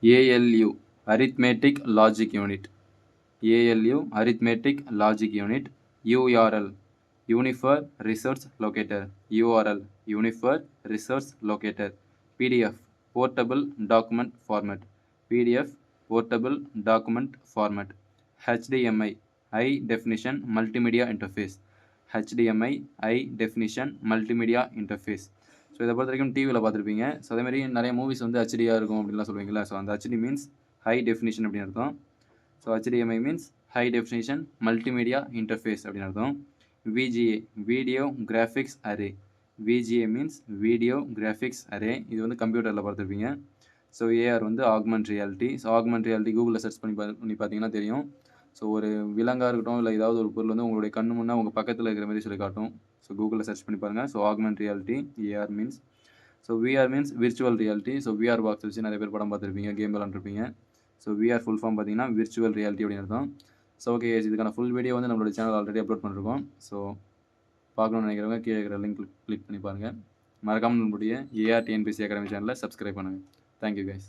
ALU arithmetic logic unit. ALU arithmetic logic unit URL Unifor resource locator URL Unifor resource locator. PDF portable document format. PDF portable document format. HDMI high definition multimedia interface. HDMI high definition multimedia interface. So இதை பொறுத்த வரைக்கும் டிவியில் பார்த்துருப்பீங்க. So அதேமாதிரி நிறைய movies வந்து ஹச்டியாக இருக்கும் அப்படின்லாம் சொல்லுவீங்களா ஸோ அந்த ஹச்டி மீன்ஸ் ஹை டெஃபினேஷன் அப்படின்னு அர்த்தம். So HDMI means high definition multimedia interface அப்படின்னு அர்த்தம். VGA video graphics array VGA means video graphics array இது வந்து கம்ப்யூட்டரில் பார்த்துருப்பீங்க. ஸோ ஏஆர் வந்து augment reality so augment reality கூகுளில் சர்ச் பண்ணி பண்ணி பார்த்தீங்கன்னா தெரியும். ஸோ ஒரு விலங்காக இருக்கட்டும் இல்லை ஏதாவது ஒரு பொருள் வந்து உங்களுடைய கண்ணு முன்னே உங்கள் பக்கத்தில் இருக்கிற மாதிரி சொல்லி காட்டும் ஸோ கூகுளில் சர்ச் பண்ணி பாருங்கள் so augment reality AR means so VR means virtual reality so VR box வச்சு நிறைய பேர் படம் பார்த்துருப்பீங்க கேம் விளாண்டுருப்பீங்க. ஸோ விஆர் ஃபுல் ஃபார்ம் பார்த்தீங்கன்னா விர்ச்சுவல் ரியாலிட்டி அப்படின்னு அர்த்தம். ஸோ ஓகே இதுக்கான ஃபுல் வீடியோ வந்து நம்மளோட சேனல் ஆல்ரெடி அப்லோட் பண்ணிருக்கோம். ஸோ பார்க்கணும்னு நினைக்கிறவங்க கீழே இருக்கிற லிங்க் கிளிக் பண்ணி பாருங்கள் மறக்காமல் நம்மளுடைய ஏஆர் டிஎன்பிசி அகாடமி சேனலை சப்ஸ்கிரைப் பண்ணுங்கள் தேங்க்யூ கைஸ்